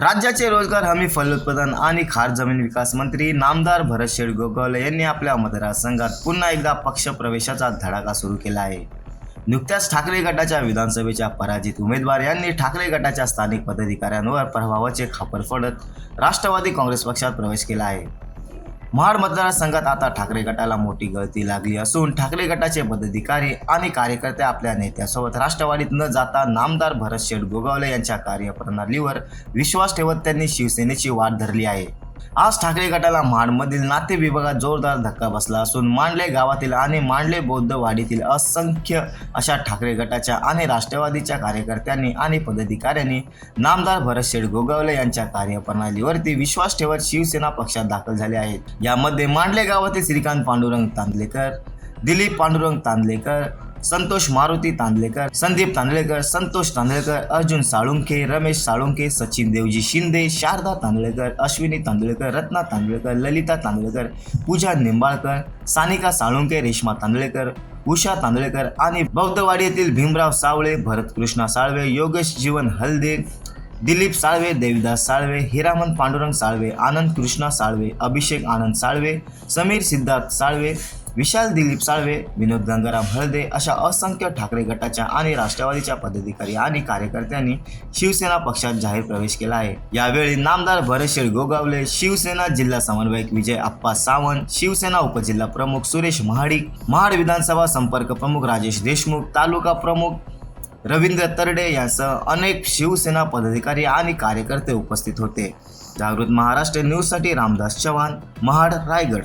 राज्याचे रोजगार हमी फलोत्पादन आणि खार जमीन विकास मंत्री नामदार भरत शेठ गोगावले यांनी आपल्या मतदारसंघात पुन्हा एकदा पक्षप्रवेशाचा धडाका सुरू केला आहे. नुकत्याच ठाकरे गटाच्या विधानसभेच्या पराजित उमेदवार यांनी ठाकरे गटाच्या स्थानिक पदाधिकाऱ्यांवर प्रभावाचे खापर फोडत राष्ट्रवादी काँग्रेस पक्षात प्रवेश केला आहे. महाड मतदारसंघात आता ठाकरे गटाला मोठी गळती लागली असून ठाकरे गटाचे पदाधिकारी आणि कार्यकर्ते आपल्या नेत्यासोबत राष्ट्रवादीत न जाता नामदार भरत शेठ गोगावले यांच्या कार्यप्रणालीवर विश्वास ठेवत त्यांनी शिवसेनेची वाट धरली आहे. आज ठाकरे गटाला माणमधील नाते विभागात जोरदार धक्का बसला असून मांडले गावातील आणि मांडले बौद्ध वाडीतील असंख्य अशा ठाकरे गटाच्या आणि राष्ट्रवादीच्या कार्यकर्त्यांनी आणि पदाधिकाऱ्यांनी नामदार भरत शेठ गोगावले यांच्या कार्यप्रणालीवरती विश्वास ठेवत शिवसेना पक्षात दाखल झाले आहेत. यामध्ये मांडले गावातील श्रीकांत पांडुरंग तांदलेकर दिलीप पांडुरंग तांदलेकर संतोष मारुती तांदलेकर संदीप तांदळेकर संतोष तांदळेकर अर्जुन साळुंखे रमेश साळुंखे सचिन देवजी शिंदे शारदा तांदळेकर अश्विनी तांदळेकर रत्ना तांदळेकर ललिता तांदळेकर पूजा निंबाळकर सानिका साळुंखे रेश्मा तांदळेकर उषा तांदळेकर आणि बौद्धवाडी येथील भीमराव सावळे भरत कृष्णा साळवे योगेश जीवन हलदे दिलीप साळवे देविदास साळवे हिरामन पांडुरंग साळवे आनंद कृष्णा साळवे अभिषेक आनंद साळवे समीर सिद्धार्थ साळवे विशाल दिलीप साळवे विनोद गंगाराम हळदे अशा असंख्य ठाकरे गटाच्या आणि राष्ट्रवादीच्या पदाधिकारी आणि कार्यकर्त्यांनी शिवसेना पक्षात जाहीर प्रवेश केला आहे. यावेळी नामदार भरतशेठ गोगावले शिवसेना जिल्हा समन्वयक विजय आप्पा सावंत शिवसेना उपजिल्हा प्रमुख सुरेश महाडिक महाड विधानसभा संपर्क प्रमुख राजेश देशमुख तालुका प्रमुख रवींद्र तरडे यांसह अनेक शिवसेना पदाधिकारी आणि कार्यकर्ते उपस्थित होते. जागृत महाराष्ट्र न्यूजसाठी रामदास चव्हाण महाड रायगड.